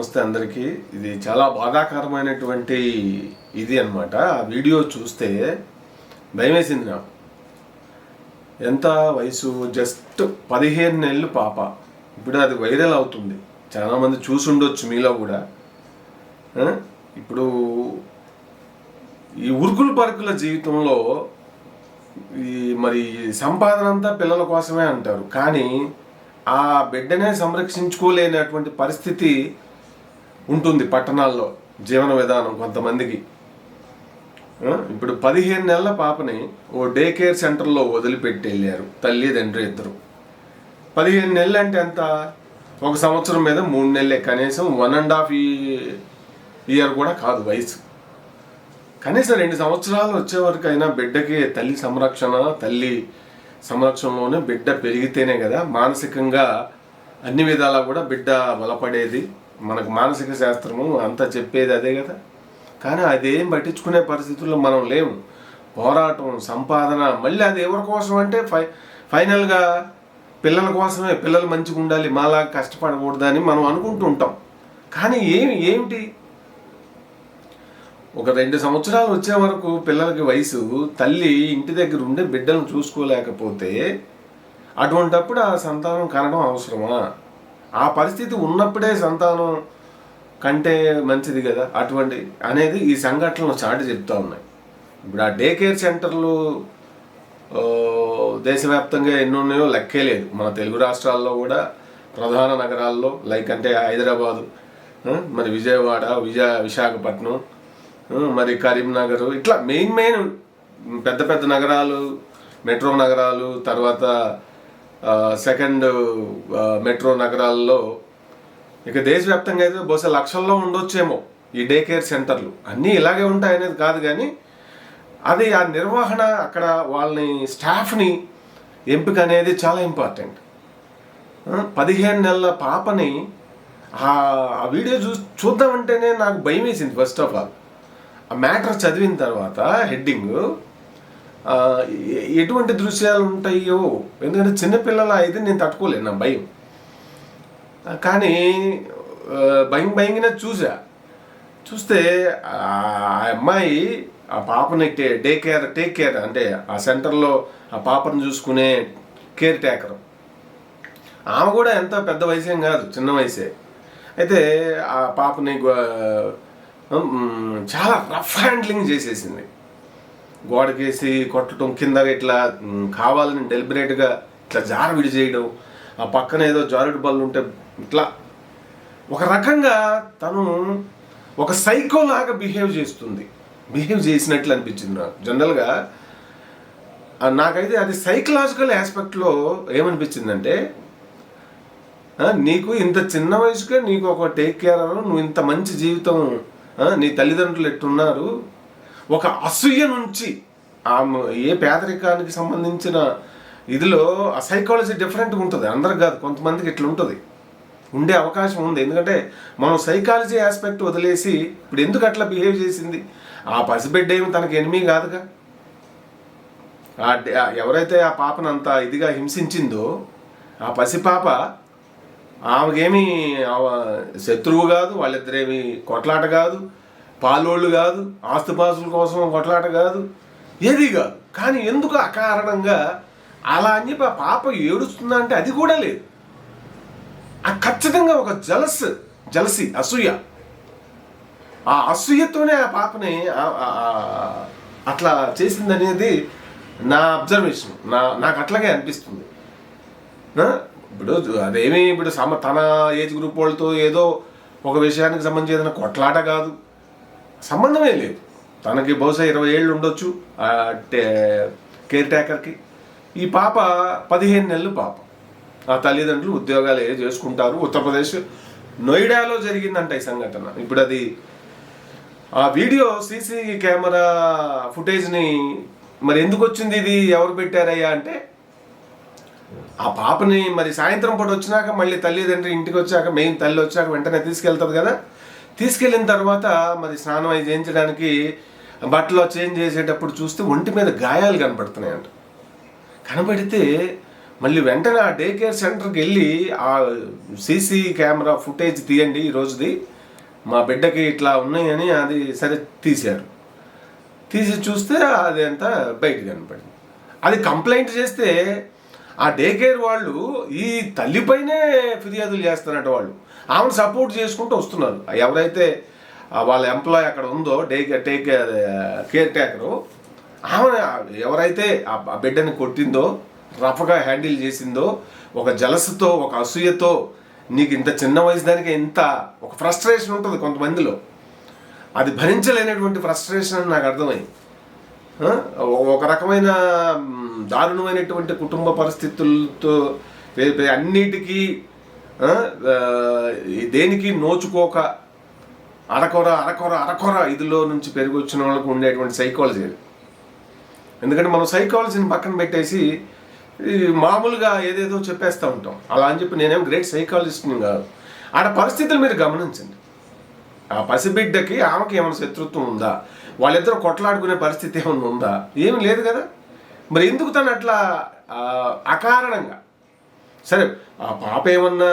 నమస్తే అందరికీ. ఇది చాలా బాధాకరమైనటువంటి ఇది అన్నమాట. ఆ వీడియో చూస్తే భయమేసింది నాకు. ఎంత వయసు? జస్ట్ పదిహేను నెలలు పాప. ఇప్పుడు అది వైరల్ అవుతుంది. చాలామంది చూసుండొచ్చు మీలో కూడా. ఇప్పుడు ఈ ఉరుకులు పరుకుల జీవితంలో ఈ మరి సంపాదన అంతా పిల్లల కోసమే అంటారు. కానీ ఆ బిడ్డనే సంరక్షించుకోలేనటువంటి పరిస్థితి ఉంటుంది పట్టణాల్లో జీవన విధానం కొంతమందికి. ఇప్పుడు పదిహేను నెలల పాపని ఓ డే కేర్ సెంటర్లో వదిలిపెట్టి వెళ్ళారు తల్లి తండ్రి ఇద్దరు. పదిహేను నెలలు అంటే ఎంత? ఒక సంవత్సరం మీద మూడు నెలలే కనీసం వన్ అండ్ హాఫ్ ఇయర్ కూడా కాదు వయసు. కనీసం రెండు సంవత్సరాలు వచ్చే వరకు అయినా బిడ్డకి తల్లి సంరక్షణ తల్లి సంరక్షణలోనే బిడ్డ పెరిగితేనే కదా మానసికంగా అన్ని విధాలా కూడా బిడ్డ బలపడేది. మనకు మానసిక శాస్త్రము అంతా చెప్పేది అదే కదా? కానీ అదేం పట్టించుకునే పరిస్థితుల్లో మనం లేము. పోరాటం సంపాదన మళ్ళీ అది ఎవరి కోసం అంటే ఫై ఫైనల్గా పిల్లల కోసమే పిల్లలు మంచిగా ఉండాలి మాలా కష్టపడకూడదని మనం అనుకుంటూ ఉంటాం. కానీ ఏమి ఏమిటి? ఒక రెండు సంవత్సరాలు వచ్చే వరకు పిల్లలకి వయసు తల్లి ఇంటి దగ్గర ఉండే బిడ్డలను చూసుకోలేకపోతే అటువంటప్పుడు ఆ సంతానం కనడం అవసరమా? ఆ పరిస్థితి ఉన్నప్పుడే సంతానం కంటే మంచిది కదా. అటువంటి అనేది ఈ సంఘటనలు చాటి చెప్తా ఉన్నాయి. ఇప్పుడు ఆ డే కేర్ సెంటర్లు దేశవ్యాప్తంగా ఎన్నున్నాయో లెక్కే లేదు. మన తెలుగు రాష్ట్రాల్లో కూడా ప్రధాన నగరాల్లో లైక్ అంటే హైదరాబాదు మరి విజయవాడ విజయ విశాఖపట్నం మరి కరీంనగర్ ఇట్లా మెయిన్ మెయిన్ పెద్ద పెద్ద నగరాలు మెట్రో నగరాలు తర్వాత సెకండ్ మెట్రో నగరాల్లో ఇక దేశవ్యాప్తంగా అయితే బహుశా లక్షల్లో ఉండొచ్చేమో ఈ డే కేర్ సెంటర్లు అన్నీ ఇలాగే ఉంటాయనేది కాదు కానీ అది ఆ నిర్వహణ అక్కడ వాళ్ళని స్టాఫ్ని ఎంపిక అనేది చాలా ఇంపార్టెంట్ పదిహేను నెలల పాపని ఆ ఆ వీడియో చూ చూద్దామంటేనే నాకు భయం వేసింది ఫస్ట్ ఆఫ్ ఆల్ ఆ మ్యాటర్ చదివిన తర్వాత హెడ్డింగ్ ఎటువంటి దృశ్యాలు ఉంటాయో? ఎందుకంటే చిన్నపిల్లల అయితే నేను తట్టుకోలేను నా భయం. కానీ భయం భయంగానే చూసా. చూస్తే ఆ అమ్మాయి ఆ పాపని టే- డే కేర్ టేక్ కేర్ అంటే ఆ సెంటర్లో ఆ పాపను చూసుకునే కేర్ టేకర్. ఆమె కూడా ఎంత పెద్ద వయసేం కాదు చిన్న వయసే. అయితే ఆ పాపని చాలా రఫ్ హ్యాండ్లింగ్ చేసేసింది. గోడకేసి కొట్టడం కింద ఇట్లా కావాలని డెలిబరేట్గా ఇట్లా జార విడి చేయడం ఆ పక్కన ఏదో జారుడు బళ్ళు ఉంటే ఇట్లా. ఒక రకంగా తను ఒక సైకో లాగా బిహేవ్ చేస్తుంది. బిహేవ్ చేసినట్లు అనిపించింది నాకు. జనరల్గా నాకైతే అది సైకలాజికల్ ఆస్పెక్ట్లో ఏమనిపించిందంటే నీకు ఇంత చిన్న వయసుకే నీకు ఒక టేక్ కేర్ నువ్వు ఇంత మంచి జీవితం నీ తల్లిదండ్రులు ఎట్టున్నారు ఒక అసూయ నుంచి ఆమె ఏ పేదరికానికి సంబంధించిన ఇదిలో ఆ సైకాలజీ డిఫరెంట్గా ఉంటుంది. అందరికి కాదు కొంతమందికి ఇట్లా ఉంటుంది. ఉండే అవకాశం ఉంది. ఎందుకంటే మనం సైకాలజీ ఆస్పెక్ట్ వదిలేసి ఇప్పుడు ఎందుకు అట్లా బిహేవ్ చేసింది? ఆ పసిబిడ్డ ఏమి తనకి ఎనిమి కాదుగా? ఆ ఎవరైతే ఆ పాపను అంత ఇదిగా హింసించిందో ఆ పసిపాప ఆమెకేమీ శత్రువు కాదు వాళ్ళిద్దరేమి కొట్లాట కాదు. పాలోళ్ళు కాదు ఆస్తుపాస్తుల కోసం కొట్లాట కాదు ఏది కాదు. కానీ ఎందుకు అకారణంగా అలా అని చెప్పి ఆ పాప ఏడుస్తుందంటే అది కూడా లేదు. ఆ ఖచ్చితంగా ఒక జలస్ జలసి అసూయ. ఆ అసూయతోనే ఆ పాపని అట్లా చేసిందనేది నా అబ్జర్వేషన్. నా నాకు అట్లాగే అనిపిస్తుంది. ఇప్పుడు అదేమి ఇప్పుడు సమ తన ఏజ్ గ్రూప్ వాళ్ళతో ఏదో ఒక విషయానికి సంబంధించి ఏదైనా కొట్లాట కాదు. సంబంధమే లేదు. తనకి బహుశా ఇరవై ఏళ్ళు ఉండొచ్చు కేర్ టేకర్కి. ఈ పాప పదిహేను నెలలు పాప. ఆ తల్లిదండ్రులు ఉద్యోగాలు ఏ చేసుకుంటారు. ఉత్తరప్రదేశ్ నోయిడాలో జరిగిందంట ఈ సంఘటన. ఇప్పుడు అది ఆ వీడియో సీసీ కెమెరా ఫుటేజ్ని మరి ఎందుకు వచ్చింది ఇది? ఎవరు పెట్టారయ్యా అంటే ఆ పాపని మరి సాయంత్రం పూట వచ్చినాక మళ్ళీ తల్లిదండ్రి ఇంటికి వచ్చాక మెయిన్ తల్లి వచ్చాక వెంటనే తీసుకెళ్తుంది కదా. తీసుకెళ్ళిన తర్వాత మరి స్నానం అయి చేయించడానికి బట్టలు చేంజ్ చేసేటప్పుడు చూస్తే ఒంటి మీద గాయాలు కనపడుతున్నాయంట. కనబడితే మళ్ళీ వెంటనే ఆ డే కేర్ సెంటర్కి వెళ్ళి ఆ సీసీ కెమెరా ఫుటేజ్ తీయండి ఈ రోజుది మా బిడ్డకి ఇట్లా ఉన్నాయని అది సరే తీశారు. తీసి చూస్తే అది అంతా కనపడింది. అది కంప్లైంట్ చేస్తే ఆ డే కేర్ వాళ్ళు ఈ తల్లిపైనే ఫిర్యాదులు చేస్తారట వాళ్ళు. ఆమెను సపోర్ట్ చేసుకుంటూ వస్తున్నారు. ఎవరైతే వాళ్ళ ఎంప్లాయ్ అక్కడ ఉందో డే టేక్ కేర్ టేకరు ఆమె ఎవరైతే ఆ బిడ్డని కొట్టిందో రఫ్గా హ్యాండిల్ చేసిందో ఒక జలసతో ఒక అసూయతో నీకు ఇంత చిన్న వయసు దానికి ఇంత ఒక ఫ్రస్ట్రేషన్ ఉంటుంది కొంతమందిలో. అది భరించలేనటువంటి ఫ్రస్ట్రేషన్ అని నాకు అర్థమైంది. ఒక రకమైన దారుణమైనటువంటి కుటుంబ పరిస్థితులతో అన్నిటికీ దేనికి నోచుకోక అరకొర అరకొర అరకొర ఇదిలో నుంచి పెరిగి వచ్చిన వాళ్ళకు ఉండేటువంటి సైకాలజీ అది. ఎందుకంటే మనం సైకాలజీని పక్కన పెట్టేసి మామూలుగా ఏదేదో చెప్పేస్తూ ఉంటాం. అలా అని చెప్పి నేనేం గ్రేట్ సైకాలజిస్ట్ని కాదు. ఆడ పరిస్థితులు మీరు గమనించండి. ఆ పసిబిడ్డకి ఆమెకి ఏమైనా శత్రుత్వం ఉందా? వాళ్ళిద్దరూ కొట్లాడుకునే పరిస్థితి ఏమైనా ఉందా? ఏమి లేదు కదా? మరి ఎందుకు తను అట్లా అకారణంగా? సరే ఆ పాప ఏమన్నా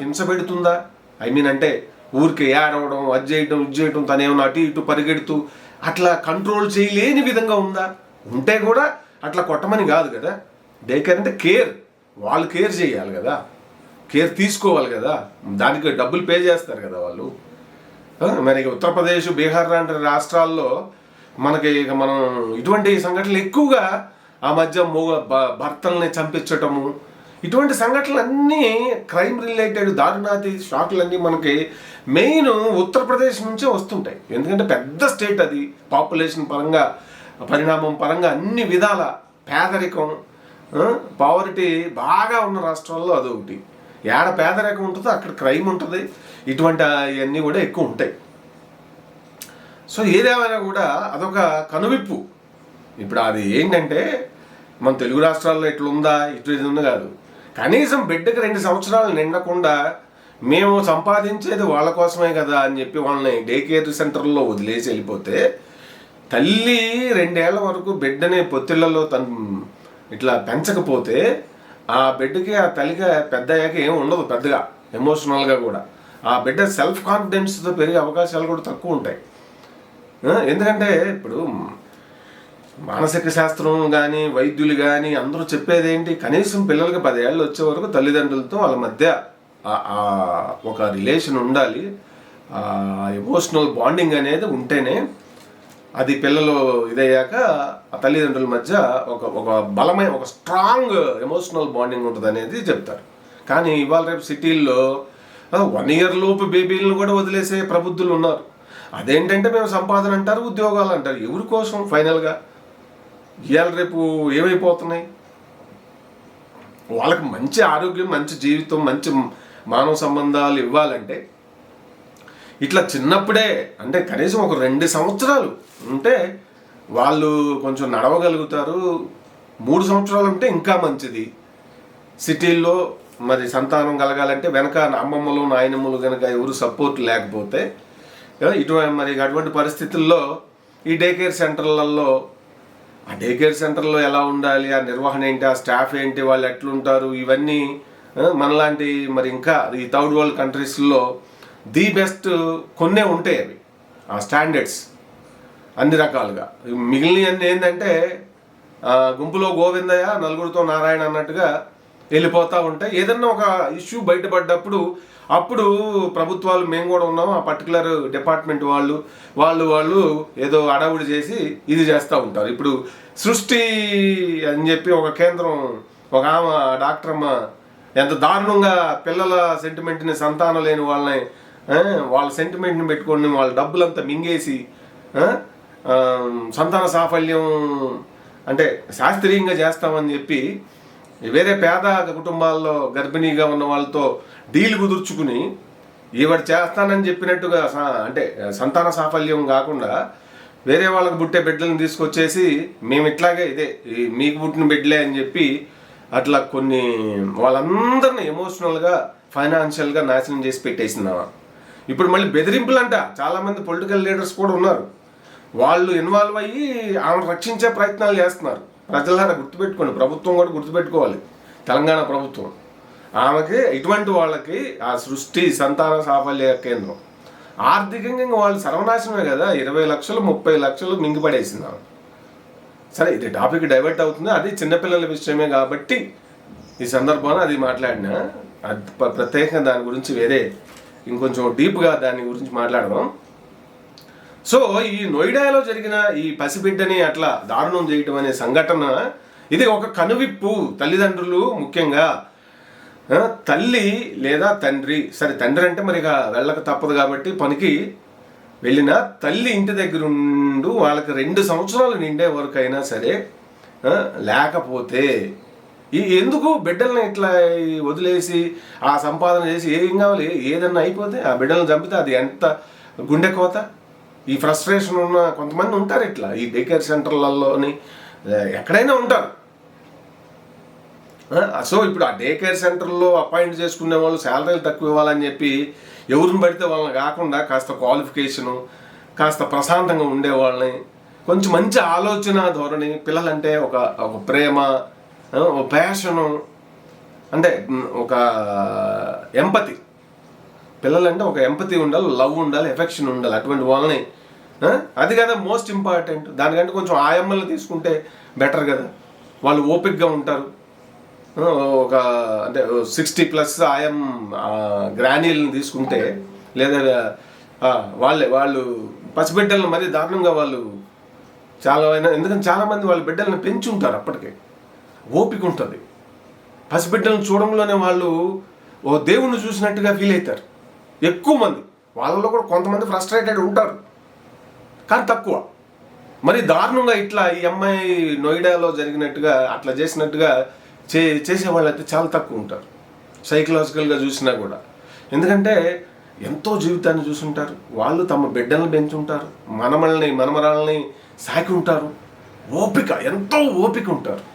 హింస పెడుతుందా? ఐ మీన్ అంటే ఊరికి ఏడవడం అది చేయడం ఇది చేయడం తను ఏమన్నా అటు ఇటు పరిగెడుతూ అట్లా కంట్రోల్ చేయలేని విధంగా ఉందా? ఉంటే కూడా అట్లా కొట్టమని కాదు కదా? డే కేర్ అంటే కేర్ వాళ్ళు కేర్ చేయాలి కదా? కేర్ తీసుకోవాలి కదా? దానికి డబ్బులు పే చేస్తారు కదా వాళ్ళు? మరి ఉత్తరప్రదేశ్ బీహార్ లాంటి రాష్ట్రాల్లో మనకి ఇక మనం ఇటువంటి సంఘటనలు ఎక్కువగా ఆ మధ్య మూగ భ- భర్తల్ని చంపించటము ఇటువంటి సంఘటనలు అన్నీ క్రైమ్ రిలేటెడ్ దారుణాతి షాకులన్నీ మనకి మెయిన్ ఉత్తరప్రదేశ్ నుంచే వస్తుంటాయి. ఎందుకంటే పెద్ద స్టేట్ అది. పాపులేషన్ పరంగా పరిణామం పరంగా అన్ని విధాల పేదరికం పావర్టీ బాగా ఉన్న రాష్ట్రాల్లో అదొకటి. ఏడ పేదరికం ఉంటుందో అక్కడ క్రైమ్ ఉంటుంది. ఇటువంటి అవన్నీ కూడా ఎక్కువ ఉంటాయి. సో ఏదేమైనా కూడా అదొక కనువిప్పు. ఇప్పుడు అది ఏంటంటే మన తెలుగు రాష్ట్రాల్లో ఇట్లుందా ఇటు ఇది ఉంది కాదు. కనీసం బిడ్డకి రెండు సంవత్సరాలు నిండకుండా మేము సంపాదించేది వాళ్ళ కోసమే కదా అని చెప్పి వాళ్ళని డే కేర్ సెంటర్లో వదిలేసి వెళ్ళిపోతే తల్లి రెండేళ్ళ వరకు బిడ్డని పొత్తిళ్ళలో తను ఇట్లా పెంచకపోతే ఆ బిడ్డకి ఆ తల్లికి పెద్ద అయ్యాక ఏం ఉండదు పెద్దగా ఎమోషనల్గా కూడా. ఆ బిడ్డ సెల్ఫ్ కాన్ఫిడెన్స్తో పెరిగే అవకాశాలు కూడా తక్కువ ఉంటాయి. ఎందుకంటే ఇప్పుడు మానసిక శాస్త్రం కానీ వైద్యులు కానీ అందరూ చెప్పేది ఏంటి? కనీసం పిల్లలకి పదేళ్ళు వచ్చే వరకు తల్లిదండ్రులతో వాళ్ళ మధ్య ఆ ఒక రిలేషన్ ఉండాలి. ఎమోషనల్ బాండింగ్ అనేది ఉంటేనే అది పిల్లలు ఇదయ్యాక ఆ తల్లిదండ్రుల మధ్య ఒక ఒక బలమైన ఒక స్ట్రాంగ్ ఎమోషనల్ బాండింగ్ ఉంటుంది అనేది చెప్తారు. కానీ ఇవాళ రేపు సిటీల్లో వన్ ఇయర్ లోపు బేబీలను కూడా వదిలేసే ప్రబుద్ధులు ఉన్నారు. అదేంటంటే మేము సంపాదన అంటారు ఉద్యోగాలు అంటారు. ఎవరి కోసం ఫైనల్గా? ఇవాళ రేపు ఏమైపోతున్నాయి? వాళ్ళకి మంచి ఆరోగ్యం మంచి జీవితం మంచి మానవ సంబంధాలు ఇవ్వాలంటే ఇట్లా చిన్నప్పుడే అంటే కనీసం ఒక రెండు సంవత్సరాలు ఉంటే వాళ్ళు కొంచెం నడవగలుగుతారు. మూడు సంవత్సరాలు ఉంటే ఇంకా మంచిది. సిటీల్లో మరి సంతానం కలగాలంటే వెనక అమ్మమ్మలు నాయనమ్మలు కనుక ఎవరు సపోర్ట్ లేకపోతే ఇటువంటి మరి అటువంటి పరిస్థితుల్లో ఈ డే కేర్ సెంటర్లలో ఆ డే కేర్ సెంటర్లో ఎలా ఉండాలి ఆ నిర్వహణ ఏంటి ఆ స్టాఫ్ ఏంటి వాళ్ళు ఎట్లుంటారు ఇవన్నీ మనలాంటి మరి ఇంకా ఈ థర్డ్ వరల్డ్ కంట్రీస్లో ది బెస్ట్ కొన్నే ఉంటాయి అవి. ఆ స్టాండర్డ్స్ అన్ని రకాలుగా. మిగిలినవన్నీ ఏంటంటే గుంపులో గోవిందయ్య నలుగురితో నారాయణ అన్నట్టుగా వెళ్ళిపోతూ ఉంటాయి. ఏదన్నా ఒక ఇష్యూ బయటపడ్డప్పుడు అప్పుడు ప్రభుత్వాలు మేము కూడా ఉన్నాం ఆ పర్టికులర్ డిపార్ట్మెంట్ వాళ్ళు వాళ్ళు వాళ్ళు ఏదో అడవుడు చేసి ఇది చేస్తూ ఉంటారు. ఇప్పుడు సృష్టి అని చెప్పి ఒక కేంద్రం ఒక ఆమె డాక్టర్ అమ్మ ఎంత దారుణంగా పిల్లల సెంటిమెంట్ని సంతానం లేని వాళ్ళని వాళ్ళ సెంటిమెంట్ని పెట్టుకొని వాళ్ళ డబ్బులంతా మింగేసి సంతాన సాఫల్యం అంటే శాస్త్రీయంగా చేస్తామని చెప్పి వేరే పేద కుటుంబాల్లో గర్భిణీగా ఉన్న వాళ్ళతో డీల్ కుదుర్చుకుని ఈవిడ చేస్తానని చెప్పినట్టుగా అంటే సంతాన సాఫల్యం కాకుండా వేరే వాళ్ళకి పుట్టే బిడ్డలను తీసుకొచ్చేసి మేము ఇట్లాగే ఇదే ఈ మీకు పుట్టిన బిడ్డలే అని చెప్పి అట్లా కొన్ని వాళ్ళందరిని ఎమోషనల్గా ఫైనాన్షియల్గా నాశనం చేసి పెట్టేసిందామా ఇప్పుడు మళ్ళీ బెదిరింపులంట. చాలామంది పొలిటికల్ లీడర్స్ కూడా ఉన్నారు. వాళ్ళు ఇన్వాల్వ్ అయ్యి ఆమెను రక్షించే ప్రయత్నాలు చేస్తున్నారు. ప్రజలారా గుర్తుపెట్టుకోండి. ప్రభుత్వం కూడా గుర్తుపెట్టుకోవాలి. తెలంగాణ ప్రభుత్వం. ఆమెకి ఇటువంటి వాళ్ళకి ఆ సృష్టి సంతాన సాఫల్య కేంద్రం. ఆర్థికంగా వాళ్ళు సర్వనాశనమే కదా. ఇరవై లక్షలు ముప్పై లక్షలు మింగిపడేసింది ఆమె. సరే ఇది టాపిక్ డైవర్ట్ అవుతుంది. అది చిన్నపిల్లల విషయమే కాబట్టి ఈ సందర్భంలో అది మాట్లాడినా అది ప్రత్యేకంగా దాని గురించి వేరే ఇంకొంచెం డీప్గా దాని గురించి మాట్లాడదాం. సో ఈ నోయిడాలో జరిగిన ఈ పసిబిడ్డని అట్లా దారుణం చేయటం అనే సంఘటన ఇది ఒక కనువిప్పు తల్లిదండ్రులు ముఖ్యంగా. తల్లి లేదా తండ్రి సరే తండ్రి అంటే మరి ఇక వెళ్ళక తప్పదు కాబట్టి పనికి వెళ్ళిన తల్లి ఇంటి దగ్గర ఉండు వాళ్ళకి రెండు సంవత్సరాలు నిండే వరకు అయినా సరే లేకపోతే ఈ ఎందుకు బిడ్డల్ని ఇట్లా ఈ వదిలేసి ఆ సంపాదన చేసి ఏం కావాలి? ఏదన్నా అయిపోతే ఆ బిడ్డలను చంపితే అది ఎంత గుండె కోత? ఈ ఫ్రస్ట్రేషన్ ఉన్న కొంతమంది ఉంటారు ఇట్లా. ఈ డేకేర్ సెంటర్లలోని ఎక్కడైనా ఉంటారు. సో ఇప్పుడు ఆ డే కేర్ సెంటర్లో అపాయింట్ చేసుకునే వాళ్ళు శాలరీలు తక్కువ ఇవ్వాలని చెప్పి ఎవరిని పడితే వాళ్ళని కాకుండా కాస్త క్వాలిఫికేషను కాస్త ప్రశాంతంగా ఉండే వాళ్ళని కొంచెం మంచి ఆలోచన ధోరణి పిల్లలంటే ఒక ఒక ప్రేమ ఒక ప్యాషను అంటే ఒక ఎంపతి పిల్లలంటే ఒక ఎంపతి ఉండాలి లవ్ ఉండాలి ఎఫెక్షన్ ఉండాలి అటువంటి వాళ్ళని అది కదా మోస్ట్ ఇంపార్టెంట్ దానికంటే కొంచెం ఆయమ్మల్ని తీసుకుంటే బెటర్ కదా. వాళ్ళు ఓపిక్గా ఉంటారు. ఒక అంటే సిక్స్టీ ప్లస్ ఆయం గ్రానీలను తీసుకుంటే లేదా వాళ్ళే వాళ్ళు పసిబిడ్డలను మరీ దారుణంగా వాళ్ళు చాలా అయినా- ఎందుకంటే చాలామంది వాళ్ళ బిడ్డలను పెంచి ఉంటారు అప్పటికే. ఓపిక ఉంటుంది. పసిబిడ్డలను చూడంలోనే వాళ్ళు ఓ దేవుణ్ణి చూసినట్టుగా ఫీల్ అవుతారు. ఎక్కువ మంది వాళ్ళలో కూడా కొంతమంది ఫ్రస్ట్రేటెడ్ ఉంటారు. కానీ తక్కువ. మరి దారుణంగా ఇట్లా ఈ అమ్మాయి నోయిడాలో జరిగినట్టుగా అట్లా చేసినట్టుగా చే చేసేవాళ్ళు అయితే చాలా తక్కువ ఉంటారు. సైకలాజికల్గా చూసినా కూడా. ఎందుకంటే ఎంతో జీవితాన్ని చూసుంటారు. వాళ్ళు తమ బిడ్డలను పెంచుంటారు. మనమల్ని మనమరాలని సాకి ఉంటారు ఓపిక ఎంతో ఓపిక ఉంటారు.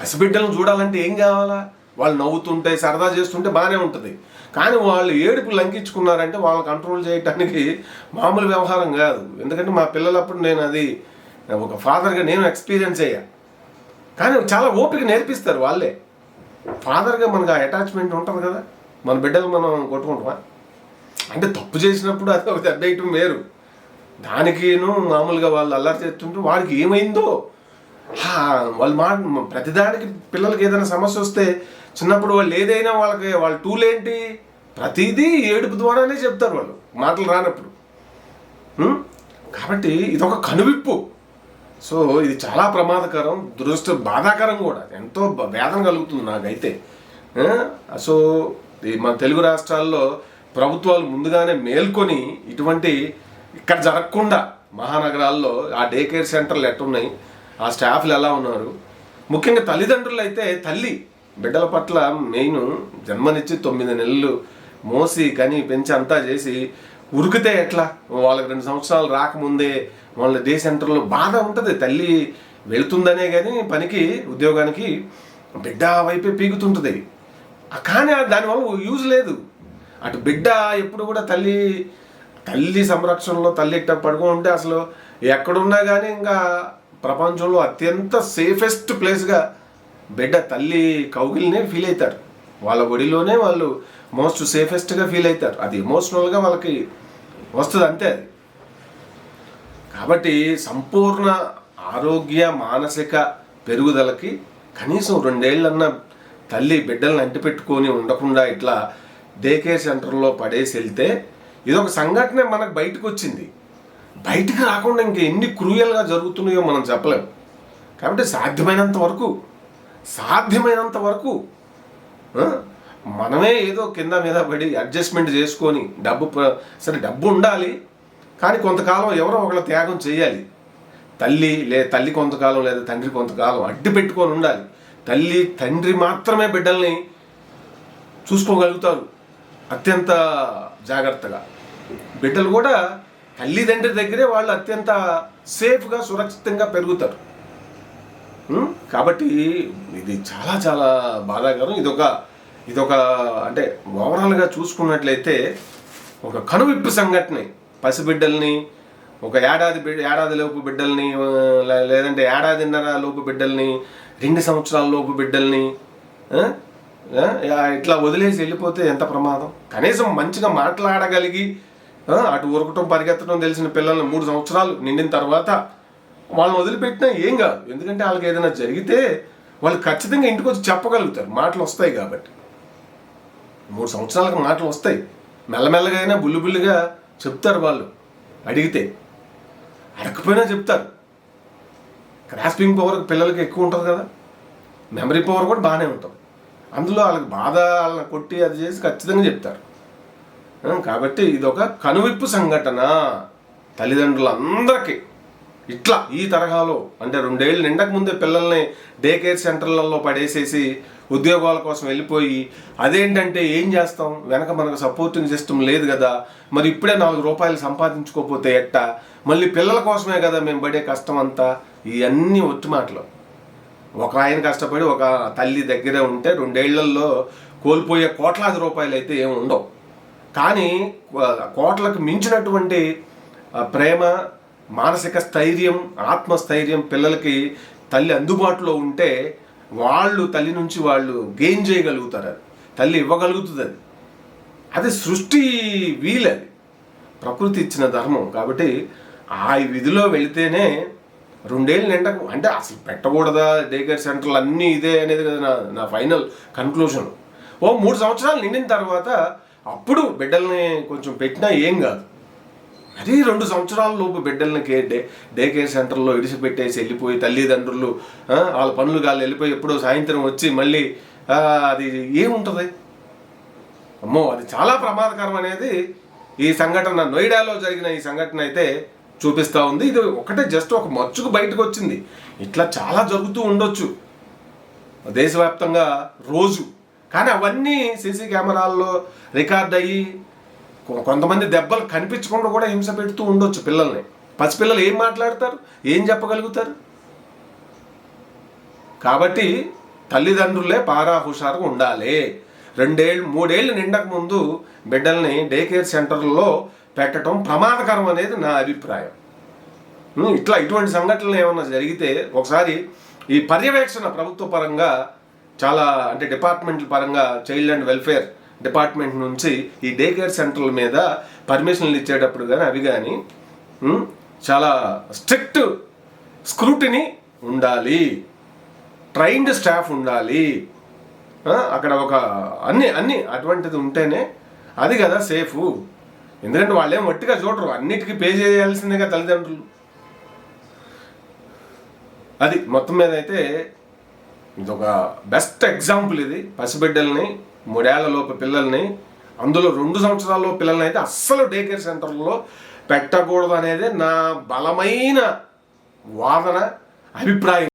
పసిబిడ్డలను చూడాలంటే ఏం కావాలా? వాళ్ళు నవ్వుతుంటే సరదా చేస్తుంటే బాగానే ఉంటుంది. కానీ వాళ్ళు ఏడుపు లంకించుకున్నారంటే వాళ్ళ కంట్రోల్ చేయటానికి మామూలు వ్యవహారం కాదు. ఎందుకంటే మా పిల్లలప్పుడు నేను అది ఒక ఫాదర్గా నేను ఎక్స్పీరియన్స్ అయ్యా. కానీ చాలా ఓపిక నేర్పిస్తారు వాళ్ళే. ఫాదర్గా మనకు ఆ అటాచ్మెంట్ ఉంటుంది కదా. మన బిడ్డలు మనం కొట్టుకుంటామా? అంటే తప్పు చేసినప్పుడు అది ఒక దెబ్బ వేయటం వేరు. దానికిను మామూలుగా వాళ్ళు అల్లరి చేస్తుంటే వాడికి ఏమైందో వాళ్ళు మా ప్రతిదానికి పిల్లలకి ఏదైనా సమస్య వస్తే చిన్నప్పుడు వాళ్ళు ఏదైనా వాళ్ళకి వాళ్ళ టూల్ ఏంటి? ప్రతిదీ ఏడుపు ద్వారానే చెప్తారు వాళ్ళు మాటలు రానప్పుడు. కాబట్టి ఇది ఒక కనువిప్పు. సో ఇది చాలా ప్రమాదకరం దురదృష్ట బాధాకరం కూడా. ఎంతో వేదన కలుగుతుంది నాకైతే. సో మన తెలుగు రాష్ట్రాల్లో ప్రభుత్వాలు ముందుగానే మేల్కొని ఇటువంటి ఇక్కడ జరగకుండా మహానగరాల్లో ఆ డే కేర్ సెంటర్లు ఎట్టున్నాయి. ఆ స్టాఫ్లు ఎలా ఉన్నారు? ముఖ్యంగా తల్లిదండ్రులు అయితే తల్లి బిడ్డల పట్ల మెయిన్ జన్మనిచ్చి తొమ్మిది నెలలు మోసి కని పెంచి అంతా చేసి ఉరికితే ఎట్లా? వాళ్ళకి రెండు సంవత్సరాలు రాకముందే వాళ్ళ డే సెంటర్లో బాధ ఉంటుంది. తల్లి వెళుతుందనే కానీ పనికి ఉద్యోగానికి బిడ్డ వైపే పీకుతుంటుంది కానీ దానివల్ల యూజ్ లేదు. అటు బిడ్డ ఎప్పుడు కూడా తల్లి తల్లి సంరక్షణలో తల్లి ఇట్ట పడుకుంటే ఉంటే అసలు ఎక్కడున్నా కానీ ఇంకా ప్రపంచంలో అత్యంత సేఫెస్ట్ ప్లేస్గా బిడ్డ తల్లి కౌగిల్నే ఫీల్ అవుతారు వాళ్ళ ఒడిలోనే వాళ్ళు మోస్ట్ సేఫెస్ట్గా ఫీల్ అవుతారు అది ఎమోషనల్గా వాళ్ళకి వస్తుంది అంతే అది. కాబట్టి సంపూర్ణ ఆరోగ్య మానసిక పెరుగుదలకి కనీసం రెండేళ్ళన్న తల్లి బిడ్డలను అంటిపెట్టుకొని ఉండకుండా ఇట్లా డే కేర్ సెంటర్లో పడేసి వెళ్తే ఇదొక సంఘటన మనకు బయటకు వచ్చింది బయటికి రాకుండా ఇంకా ఎన్ని క్రూయల్గా జరుగుతున్నాయో మనం చెప్పలేం. కాబట్టి సాధ్యమైనంత వరకు సాధ్యమైనంత వరకు మనమే ఏదో కింద మీద పడి అడ్జస్ట్మెంట్ చేసుకొని డబ్బు సరే డబ్బు ఉండాలి కానీ కొంతకాలం ఎవరో ఒకళ్ళ త్యాగం చేయాలి. తల్లి లే తల్లి కొంతకాలం లేదా తండ్రి కొంతకాలం అడ్డు పెట్టుకొని ఉండాలి. తల్లి తండ్రి మాత్రమే బిడ్డల్ని చూసుకోగలుగుతారు అత్యంత జాగ్రత్తగా. బిడ్డలు కూడా తల్లిదండ్రి దగ్గరే వాళ్ళు అత్యంత సేఫ్గా సురక్షితంగా పెరుగుతారు. కాబట్టి ఇది చాలా చాలా బాధాకరం. ఇదొక ఇదొక అంటే ఓవరాల్గా చూసుకున్నట్లయితే ఒక కనువిప్పు సంఘటన. పసిబిడ్డల్ని ఒక ఏడాది బిడ్డ ఏడాది లోపు బిడ్డల్ని లేదంటే ఏడాదిన్నర లోపు బిడ్డల్ని రెండు సంవత్సరాల లోపు బిడ్డల్ని ఇట్లా వదిలేసి వెళ్ళిపోతే ఎంత ప్రమాదం? కనీసం మంచిగా మాట్లాడగలిగి అటు ఉరకటం పరిగెత్తడం తెలిసిన పిల్లల్ని మూడు సంవత్సరాలు నిండిన తర్వాత వాళ్ళని వదిలిపెట్టినా ఏం కాదు. ఎందుకంటే వాళ్ళకి ఏదైనా జరిగితే వాళ్ళు ఖచ్చితంగా ఇంటికి వచ్చి చెప్పగలుగుతారు. మాటలు వస్తాయి కాబట్టి. మూడు సంవత్సరాలకు మాటలు వస్తాయి. మెల్లమెల్లగా అయినా బుల్లి బుల్లిగా చెప్తారు వాళ్ళు. అడిగితే. అడగకపోయినా చెప్తారు. గ్రాస్పింగ్ పవర్ పిల్లలకి ఎక్కువ ఉంటుంది కదా. మెమరీ పవర్ కూడా బాగానే ఉంటుంది. అందులో వాళ్ళకి బాధ వాళ్ళని కొట్టి అది చేసి ఖచ్చితంగా చెప్తారు. కాబట్టి ఇది ఒక కనువిప్పు సంఘటన. తల్లిదండ్రులందరికీ. ఇట్లా ఈ తరహాలో అంటే రెండేళ్ళు నిండక ముందే పిల్లల్ని డే కేర్ సెంటర్లలో పడేసేసి ఉద్యోగాల కోసం వెళ్ళిపోయి అదేంటంటే ఏం చేస్తాం? వెనక మనకు సపోర్టింగ్ సిస్టమ్ లేదు కదా. మరి ఇప్పుడే నాలుగు రూపాయలు సంపాదించుకోకపోతే ఎట్టా? మళ్ళీ పిల్లల కోసమే కదా మేము పడే కష్టం అంతా? ఇవన్నీ ఒట్టి మాటలు. ఒక ఆయన కష్టపడి ఒక తల్లి దగ్గరే ఉంటే రెండేళ్ళలో కోల్పోయే కోట్లాది రూపాయలు అయితే ఏమి ఉండవు. కానీ కోట్లకు మించినటువంటి ప్రేమ మానసిక స్థైర్యం ఆత్మస్థైర్యం పిల్లలకి తల్లి అందుబాటులో ఉంటే వాళ్ళు తల్లి నుంచి వాళ్ళు గెయిన్ చేయగలుగుతారు అది. తల్లి ఇవ్వగలుగుతుంది అది. అది సృష్టి వీలది ప్రకృతి ఇచ్చిన ధర్మం కాబట్టి ఆ విధిలో వెళితేనే రెండేళ్ళు నిండకు అంటే అసలు పెట్టకూడదా? డే కేర్ సెంటర్లు అన్నీ ఇదే అనేది కదా నా నా ఫైనల్ కన్క్లూషన్. ఓ మూడు సంవత్సరాలు నిండిన తర్వాత అప్పుడు బిడ్డల్ని కొంచెం పెట్టినా ఏం కాదు. మరీ రెండు సంవత్సరాల లోపు బిడ్డల్ని కే డే డే కేర్ సెంటర్లో ఇడిచిపెట్టేసి వెళ్ళిపోయి తల్లిదండ్రులు వాళ్ళ పనులు కాళ్ళు వెళ్ళిపోయి ఎప్పుడో సాయంత్రం వచ్చి మళ్ళీ అది ఏముంటుంది? అమ్మో అది చాలా ప్రమాదకరం అనేది ఈ సంఘటన. నోయిడాలో జరిగిన ఈ సంఘటన అయితే చూపిస్తూ ఉంది. ఇది ఒకటే జస్ట్ ఒక మచ్చుకు బయటకు వచ్చింది. ఇట్లా చాలా జరుగుతూ ఉండొచ్చు. దేశవ్యాప్తంగా రోజు కానీ అవన్నీ సీసీ కెమెరాల్లో రికార్డ్ అయ్యి కొ- కొంతమంది దెబ్బలు కనిపించకుండా కూడా హింస పెడుతూ ఉండొచ్చు పిల్లల్ని. పసిపిల్లలు ఏం మాట్లాడతారు? ఏం చెప్పగలుగుతారు? కాబట్టి తల్లిదండ్రులే పారా హుషారుగా ఉండాలి. రెండేళ్ళు మూడేళ్ళు నిండక ముందు బిడ్డల్ని డే కేర్ సెంటర్లో పెట్టడం ప్రమాదకరం అనేది నా అభిప్రాయం. ఇట్లా ఇటువంటి సంఘటనలు ఏమైనా జరిగితే ఒకసారి ఈ పర్యవేక్షణ ప్రభుత్వ పరంగా చాలా అంటే డిపార్ట్మెంట్ల పరంగా చైల్డ్ అండ్ వెల్ఫేర్ డిపార్ట్మెంట్ నుంచి ఈ డే కేర్ సెంటర్ల మీద పర్మిషన్లు ఇచ్చేటప్పుడు కానీ అవి కానీ చాలా స్ట్రిక్ట్ స్క్రూటినీ ఉండాలి. ట్రైన్డ్ స్టాఫ్ ఉండాలి. అక్కడ ఒక అన్ని అన్ని అటువంటిది ఉంటేనే అది కదా సేఫ్ ఎందుకంటే వాళ్ళేం వట్టిగా చూడరు అన్నిటికీ పే చేయాల్సిందేగా తల్లిదండ్రులు. అది మొత్తం మీద అయితే ఇదొక బెస్ట్ ఎగ్జాంపుల్ ఇది. పసిబిడ్డల్ని మూడేళ్ళలోపు పిల్లల్ని అందులో రెండు సంవత్సరాల్లో పిల్లల్ని అయితే అస్సలు డే కేర్ సెంటర్లో పెట్టకూడదు అనేది నా బలమైన వాదన అభిప్రాయం.